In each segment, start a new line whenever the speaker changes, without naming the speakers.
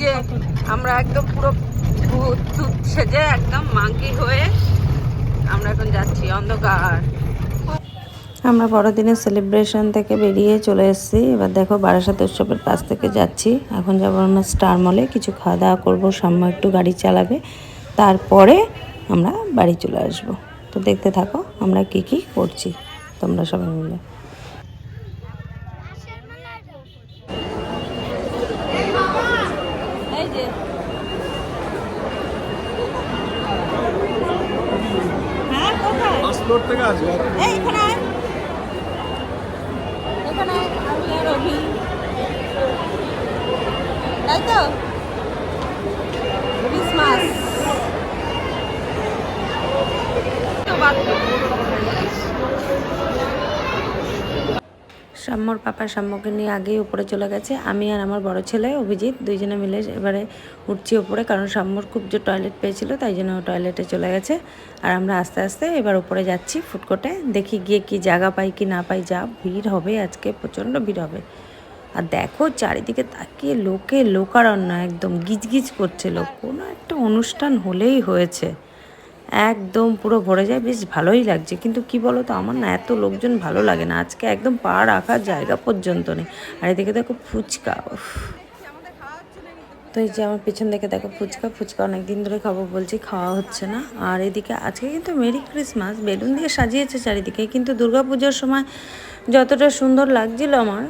যে আমরা একদম পুরো সেজে একদম মাঙ্কি হয়ে আমরা এখন যাচ্ছি অন্ধকার। আমরা বড়দিনের সেলিব্রেশন থেকে বেরিয়ে চলে এসেছি। এবার দেখো বারাসাত উৎসবের পাশ থেকে যাচ্ছি। এখন যাব আমরা স্টার মলে কিছু খাওয়া দাওয়া করব সাম্য একটু গাড়ি চালাবে। তারপরে আমরা বাড়ি চলে আসব। তো দেখতে থাকো আমরা কি কি করছি, তোমরা সবাই মিলে এই যে হ্যাঁ কোথায়
ফার্স্ট ফ্লোর থেকে আসবে?
এখানে এখানে আমি আর তাই তো ক্রিসমাস সাম্যর পাপা সাম্যকে নিয়ে আগেই উপরে চলে গেছে। আমি আর আমার বড় ছেলে অভিজিৎ দুইজনে মিলে এবারে উঠছি উপরে, কারণ সাম্যর খুব যে টয়লেট পেয়েছিল তাই জন্য টয়লেটে চলে গেছে। আর আমরা আস্তে আস্তে এবার উপরে যাচ্ছি ফুটকোটে, দেখি গিয়ে কি জায়গা পাই কি না পাই, যা ভিড় হবে, আজকে প্রচণ্ড ভিড় হবে। আর দেখো চারিদিকে তাকিয়ে লোকে লোকারণ্য, একদম গিজগিজ করছে লোক, কোনো একটা অনুষ্ঠান হলেই হয়েছে। একদম পুরো ভরে যায়, বেশ ভালোই লাগছে। কিন্তু কি বলো তো আমার না এত লোকজন ভালো লাগে না। আজকে একদম পা রাখার জায়গা পর্যন্ত নেই। আর এদিকে দেখো ফুচকা তো এই যে আমার পেছন দিকে দেখো ফুচকা ফুচকা অনেক দিন ধরে খাব বলছি, খাওয়া হচ্ছে না। আর এদিকে আজকে কিন্তু মেরি ক্রিসমাস, বেলুন দিয়ে সাজিয়েছে চারিদিকে। কিন্তু দুর্গাপূজার সময় যতটা সুন্দর লাগছিল আমার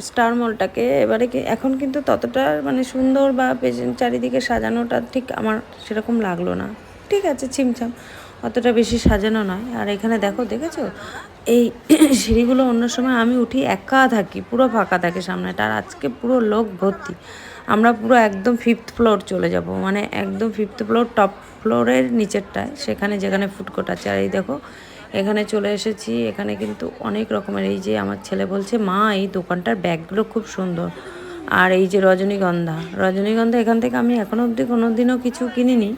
স্টার মলটাকে, এবারে এখন কিন্তু ততটা মানে সুন্দর বা পেছন- চারিদিকে সাজানোটা ঠিক আমার সেরকম লাগল না। ঠিক আছে, ছিমছাম। অতটা বেশি সাজানো নয়। আর এখানে দেখো, দেখেছ? এই সিঁড়িগুলো অন্য সময় আমি উঠি একা থাকি, পুরো ফাঁকা থাকে সামনেটা আর আজকে পুরো লোক ভর্তি। আমরা পুরো একদম ফিফথ ফ্লোর চলে যাব। মানে একদম ফিফথ ফ্লোর টপ ফ্লোরের নিচেরটায়, সেখানে যেখানে ফুডকোর্ট আছে। আর এই দেখো, এখানে চলে এসেছি। এখানে কিন্তু অনেক রকমের, এই যে আমার ছেলে বলছে, মা, এই দোকানটার ব্যাগগুলো খুব সুন্দর। আর এই যে রজনীগন্ধা রজনীগন্ধা এখান থেকে আমি এখনও অবধি কোনো দিনও কিছু কিনিনি।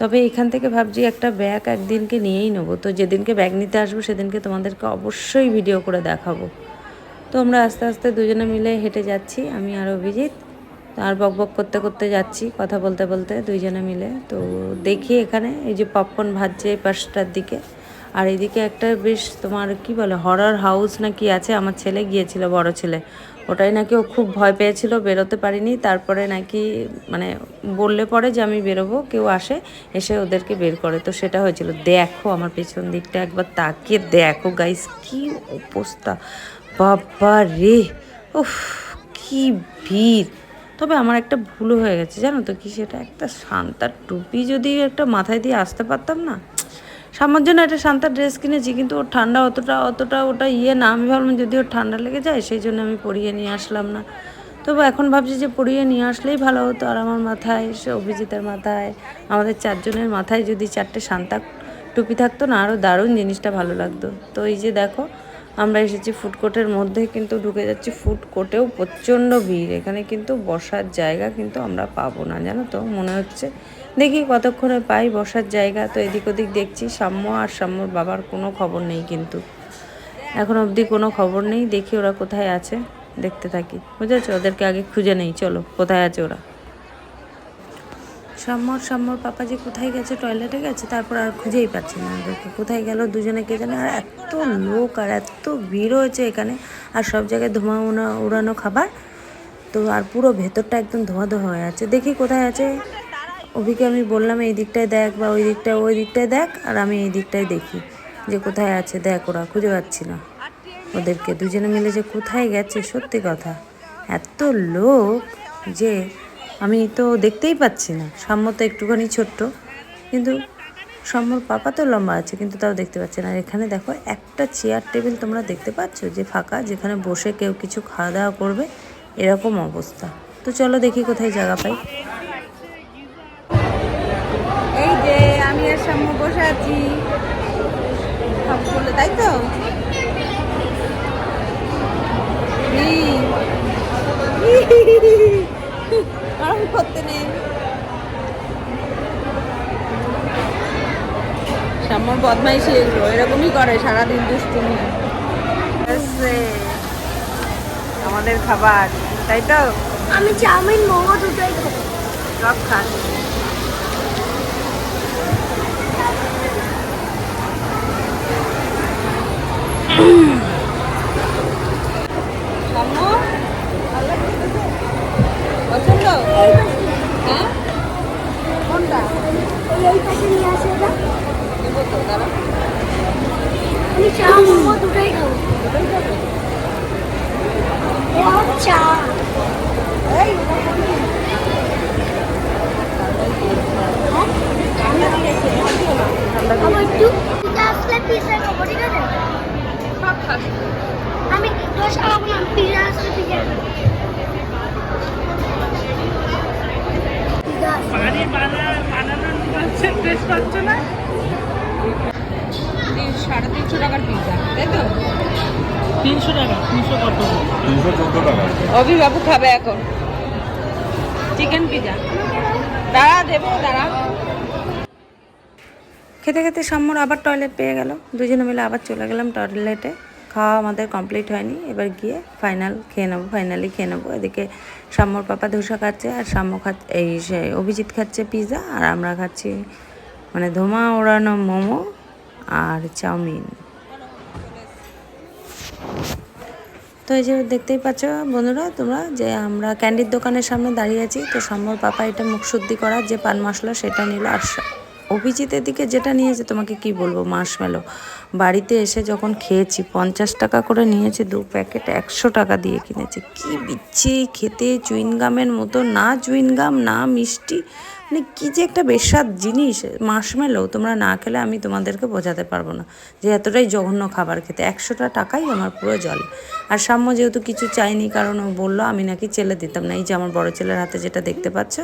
তবে এখান থেকে ভাবছি একটা ব্যাগ একদিনকে নিয়েই নেব। তো যেদিনকে ব্যাগ নিতে আসব, সেদিনকে তোমাদেরকে অবশ্যই ভিডিও করে দেখাবো। তো আমরা আস্তে আস্তে দুজনে মিলে হেঁটে যাচ্ছি, আমি আর অভিজিৎ। আর বক বক করতে করতে যাচ্ছি, কথা বলতে বলতে দুইজনে মিলে। তো দেখি এখানে, এই যে পপকর্ন ভাজছে এই পাশটার দিকে। আর এদিকে একটা বেশ তোমার কি বলে হরর হাউস না কি আছে? আমার ছেলে গিয়েছিল, বড় ছেলে। ওটাই নাকি ও খুব ভয় পেয়েছিল, বেরোতে পারিনি। তারপরে নাকি মানে বললে পরে যে আমি বেরোবো, কেউ আসে, এসে ওদেরকে বের করে। তো সেটা হয়েছিল। দেখো আমার পেছন দিকটা, একবার তাকিয়ে দেখো গাইস কি অবস্থা। বাবা রে, উফ, কি ভিড়। তবে আমার একটা ভুল হয়ে গেছে, জানো তো কি? সেটা একটা শান্তার টুপি যদি একটা মাথায় দিয়ে আসতে পারতাম না সামার জন্য একটা শান্তার ড্রেস কিনেছি, কিন্তু ওর ঠান্ডা অতটা অতটা ওটা ইয়ে না। আমি ভাবলাম যদি ওর ঠান্ডা লেগে যায়, সেই জন্য আমি পরিয়ে নিয়ে আসলাম না। তবু এখন ভাবছি যে পরিয়ে নিয়ে আসলেই ভালো হতো। আর আমার মাথায়, সে অভিজিতের মাথায়, আমাদের চারজনের মাথায় যদি চারটে শান্তা টুপি থাকতো না আরও দারুণ জিনিসটা ভালো লাগতো। তো এই যে দেখো, আমরা এসেছি ফুডকোর্টের মধ্যে, কিন্তু ঢুকে যাচ্ছি ফুডকোর্টেও প্রচণ্ড ভিড়। এখানে কিন্তু বসার জায়গা কিন্তু আমরা পাবো না, জানো তো? মনে হচ্ছে দেখি কতক্ষণে পাই, বসার জায়গা তো এদিক ওদিক দেখছি, সাম্য আর সাম্যর বাবার কোনো খবর নেই কিন্তু। এখন অবধি কোনো খবর নেই, দেখি ওরা কোথায় আছে, দেখতে থাকি। বুঝেছ? ওদেরকে আগে খুঁজে নেই, চলো, কোথায় আছে ওরা? সাম্যর সাম্যর পাপা যে কোথায় গেছে টয়লেটে গেছে, তারপর আর খুঁজেই পাচ্ছি না ওদেরকে। কোথায় গেল দুজনে কে জানে, আর এত লোক আর এত ভিড় হয়েছে এখানে, আর সব জায়গায় ধোঁয়া উড়া উড়ানো খাবার। তো আর পুরো ভেতরটা একদম ধোঁয়া ধোঁয়া হয়ে আছে। দেখি কোথায় আছে। অভিকে আমি বললাম, এই দিকটায় দেখ বা ওই দিকটায় ওই দিকটায় দেখ আর আমি এই দিকটায় দেখি যে কোথায় আছে। দেখ ওরা, খুঁজে পাচ্ছি না। ওদেরকে দুজনে মিলে যে কোথায় গেছে, সত্যি কথা। এত লোক যে আমি তো দেখতেই পাচ্ছি না। সাম্য তো একটুখানি ছোট্ট, কিন্তু সাম্যর পাপা তো লম্বা আছে, কিন্তু তাও দেখতে পাচ্ছি না। আর এখানে দেখো, একটা চেয়ার টেবিল তোমরা দেখতে পাচ্ছ যে ফাঁকা, যেখানে বসে কেউ কিছু খাওয়া দাওয়া করবে, এরকম অবস্থা। তো চলো দেখি কোথায় জায়গা পাই। আমি বসে আছি। সব বলে তাই তো? আরাম করতে নেই। সাম্যর বদমাইশি এগুলো এরকমই করে সারাদিন দুষ্টুমি। আমাদের খাবার তাই তো?
আমি চাউমিন মোমো দুটোই খাব।
সব খাস সাম্য, ভালো লাগছে তোকে? পছন্দ হ্যাঁ কোনটা
ওই এই পাশে নিয়ে আসে ওটা
নেব তো দাঁড়া
আমি চা মোমো চা একটু আসলে আমি দোষ খাব না পিজা আসলে পিজা খাব পিজা
বাড়ির বানা বানানো নুডলসের টেস্ট পাচ্ছ না? সাড়ে তিনশো টাকার পিৎজা তাই তো?
তিনশো টাকা তিনশো কত?
তিনশো চোদ্দ টাকা।
খাবে এখন। চিকেন পিৎজা দাঁড়া দেবো দাঁড়া। খেতে খেতে সাম্যর আবার টয়লেট পেয়ে গেল। দুজনে মিলে আবার চলে গেলাম টয়লেটে খাওয়া আমাদের কমপ্লিট হয়নি। এবার গিয়ে ফাইনাল খেয়ে নেব ফাইনালি খেয়ে নেব। এদিকে সাম্যর পাপা ধোসা খাচ্ছে আর সাম্য খাচ্ছে এই সে অভিজিৎ খাচ্ছে পিৎজা আর আমরা খাচ্ছি মানে ধোমা ওড়ানো মোমো। আর চাউমিন। তো এই যে দেখতেই পাচ্ছ বন্ধুরা, তোমরা যে আমরা ক্যান্ডির দোকানের সামনে দাঁড়িয়ে আছি, তো সম্বর পাপা এটা মুখ শুদ্ধি করার যে পান মশলা সেটা নিল। আর অভিজিতের দিকে যেটা নিয়েছে, তোমাকে কি বলব মাসমেলো বাড়িতে এসে যখন খেয়েছি, পঞ্চাশ টাকা করে নিয়েছে, দু প্যাকেট একশো টাকা দিয়ে কিনেছে। কি বিচ্ছি খেতে চুইনগামের মতো, না চুইনগাম না মিষ্টি মানে কি যে একটা বেস্বাদ জিনিস মাসমেলো তোমরা না খেলে আমি তোমাদেরকে বোঝাতে পারব না। যে এতটাই জঘন্য খাবার খেতে, একশোটা টাকাই আমার পুরো জলে। আর সাম্য যেহেতু কিছু চাইনি কারণ ও বলল, আমি নাকি চেলে দিতাম না। এই যে আমার বড় ছেলের হাতে যেটা দেখতে পাচ্ছ,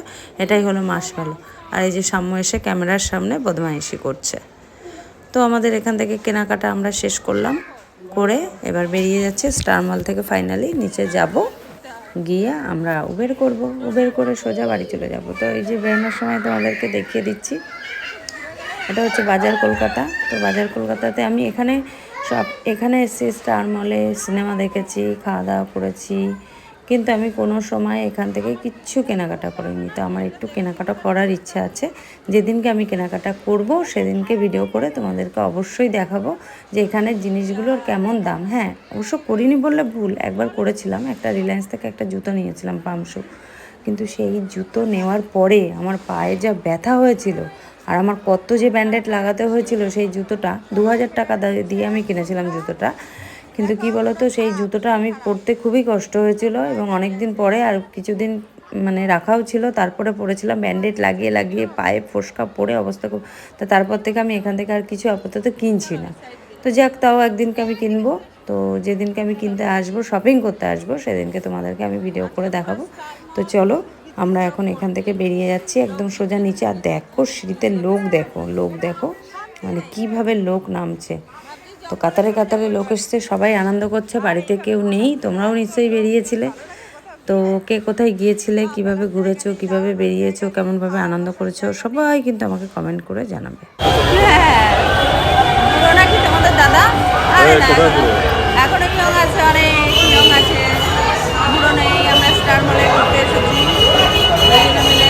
এটাই হলো মাসমেলো আর এই যে সাম্য এসে ক্যামেরার সামনে বদমাইশি করছে। তো আমাদের এখান থেকে কেনাকাটা আমরা শেষ করলাম, করে এবার বেরিয়ে যাচ্ছে স্টার মল থেকে ফাইনালি নিচে যাব। গিয়ে আমরা উবের করব। উবের করে সোজা বাড়ি চলে যাব। তো এই যে বেরোনোর সময় তোমাদেরকে দেখিয়ে দিচ্ছি। এটা হচ্ছে বাজার কলকাতা। তো বাজার কলকাতাতে আমি এখানে সব, এখানে এসেছি, স্টার মলে, সিনেমা দেখেছি, খাওয়া দাওয়া করেছি। কিন্তু আমি কোনো সময় এখান থেকে কিচ্ছু কেনাকাটা করিনি। তো আমার একটু কেনাকাটা করার ইচ্ছা আছে। যেদিনকে আমি কেনাকাটা করব, সেদিনকে ভিডিও করে তোমাদেরকে অবশ্যই দেখাবো যে এখানের জিনিসগুলোর কেমন দাম। হ্যাঁ অবশ্য করিনি বললে ভুল। একবার করেছিলাম, একটা রিলায়েন্স থেকে একটা জুতো নিয়েছিলাম পামশু কিন্তু সেই জুতো নেওয়ার পরে আমার পায়ে যা ব্যথা হয়েছিল আর আমার কত যে ব্যান্ডেড লাগাতে হয়েছিল সেই জুতোটা, দু হাজার টাকা দিয়ে আমি কিনেছিলাম জুতোটা কিন্তু কি বলতো, সেই জুতোটা আমি পরতে খুবই কষ্ট হয়েছিল এবং অনেক দিন পরে আর কিছুদিন মানে রাখাও ছিল। তারপরে পরেছিলাম ব্যান্ডেড লাগিয়ে লাগিয়ে পায়ে ফোসকা পরে অবস্থা খুব, তো তারপর থেকে আমি এখান থেকে আর কিছু আপাতত কিনছি না। তো যাক, তাও একদিনকে আমি কিনবো। তো যেদিনকে আমি কিনতে আসব শপিং করতে আসব, সেদিনকে তোমাদেরকে আমি ভিডিও করে দেখাবো। তো চলো, আমরা এখন এখান থেকে বেরিয়ে যাচ্ছি একদম সোজা নিচে। আর দেখো, সিঁড়িতে লোক দেখো লোক দেখো মানে কীভাবে লোক নামছে। তো কাতারে কাতারে লোক এসছে সবাই আনন্দ করছে বাড়িতে কেউ নেই তোমরাও নিশ্চয়ই বেরিয়েছিলে। তো কে কোথায় গিয়েছিলে কীভাবে ঘুরেছো কীভাবে বেরিয়েছো কেমনভাবে আনন্দ করেছ সবাই কিন্তু আমাকে কমেন্ট করে জানাবে। তোমাদের দাদা? আরে না
কোথায় পুরো?
এখনও ইয়ং আছে অনেক ইয়ং আছে বুড়ো নেই আমরা স্টার মলে ঘুরতে এসেছি দুজনে মিলে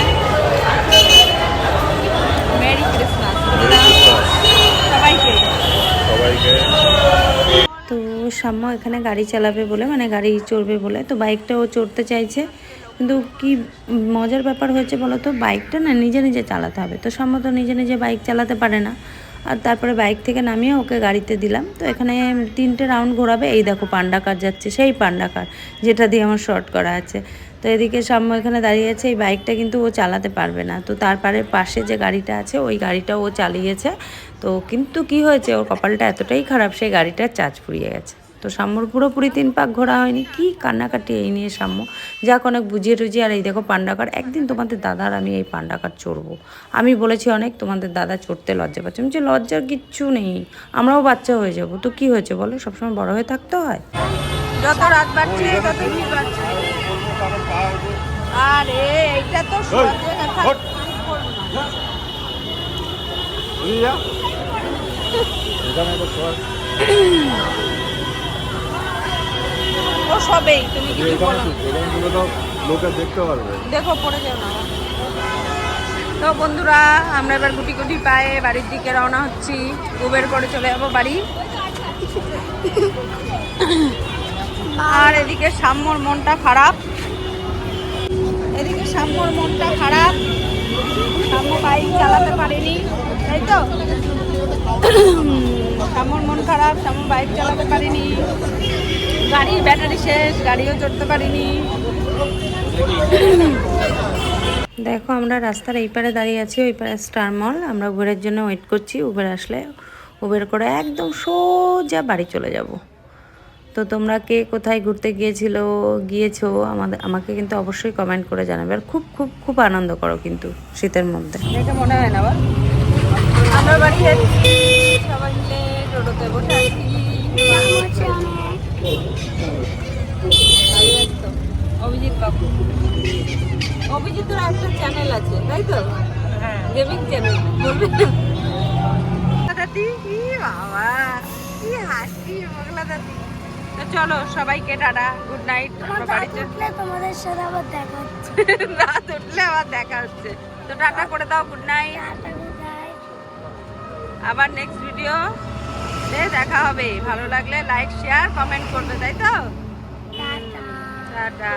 মেরি ক্রিসমাস সবাইকে
সবাইকে
তো সাম্য এখানে গাড়ি চালাবে বলে মানে গাড়ি চড়বে বলে, তো বাইকটা ও চড়তে চাইছে। কিন্তু কি মজার ব্যাপার হয়েছে বলো তো, বাইকটা না নিজে নিজে চালাতে হবে। তো সাম্য তো নিজে নিজে বাইক চালাতে পারে না। আর তারপরে বাইক থেকে নামিয়ে ওকে গাড়িতে দিলাম। তো এখানে তিনটে রাউন্ড ঘোরাবে। এই দেখো পান্ডা কার যাচ্ছে, সেই পান্ডা কার, যেটা দিয়ে আমার শর্ট করা আছে। তো এদিকে সাম্য এখানে দাঁড়িয়ে আছে, এই বাইকটা কিন্তু ও চালাতে পারবে না। তো তারপরে পাশে যে গাড়িটা আছে, ওই গাড়িটা ও চালিয়েছে। তো কিন্তু কি হয়েছে, ওর কপালটা এতটাই খারাপ, সেই গাড়িটার চার্জ ফুরিয়ে গেছে। তো সাম্যর পুরোপুরি তিন পাক ঘোরা হয়নি। কি কান্নাকাটি এই নিয়ে সাম্য? যাক, অনেক বুঝিয়ে টুঝিয়ে, আর এই দেখো পান্ডাকার একদিন তোমাদের দাদার আমি এই পান্ডাকার চড়বো। আমি বলেছি অনেক, তোমাদের দাদা চড়তে লজ্জা পাচ্ছে। আমি যে লজ্জার কিচ্ছু নেই, আমরাও বাচ্চা হয়ে যাব। তো কি হয়েছে বলো? সবসময় বড় হয়ে থাকতে হয়? যত রাত বাড়ছে তত ভিড় বাড়ছে। আরে এইটা তো সহজে ও সবেই তুমি কিছু বলো
এখানে তুলে তো লোকে দেখতে পারবে।
দেখো পড়ে যাও না।
তো বন্ধুরা আমরা এবার গুটি গুটি পায়ে বাড়ির দিকে রওনা হচ্ছি। উবের করে চলে যাব বাড়ি। আর এদিকে সাম্যর মনটা খারাপ। এদিকে সাম্যর মনটা খারাপ। সাম্য বাইক চালাতে পারেনি। তাই তো? সাম্যর মন খারাপ সাম্য বাইক চালাতে পারেনি। গাড়ির ব্যাটারি শেষ, গাড়িও চড়তে পারিনি। দেখো, আমরা রাস্তার এই পারে দাঁড়িয়ে আছি, ওই পারে স্টার মল। আমরা উবেরের জন্য ওয়েট করছি। উবের আসলে উবের করে একদম সোজা বাড়ি চলে যাব। তো তোমরা কে কোথায় ঘুরতে গিয়েছিল গিয়েছো আমাদের আমাকে কিন্তু অবশ্যই কমেন্ট করে জানাবে। আর খুব খুব খুব আনন্দ করো কিন্তু শীতের মধ্যে। দেখে মনে হয় না আমরা বাড়ি সবাই মিলে টোটোতে বসে আছি। ভালো একদম। অভিজিৎ বাবু অভিজিতের একটা চ্যানেল আছে তাই তো? গেমিং চ্যানেল বলবে দাদি ই বাবা কি হাসি মগলা দাদি। তো চলো সবাইকে টাটা গুড নাইট বাড়িতে।
তোমাদের সাথে আবার দেখা হচ্ছে।
না উঠলে আবার দেখা হচ্ছে। তো টাটা করে দাও গুড নাইট আবার নেক্সট ভিডিও দেখা হবে। ভালো লাগলে লাইক শেয়ার কমেন্ট করবে তাই তো?
টাটা।
টাটা।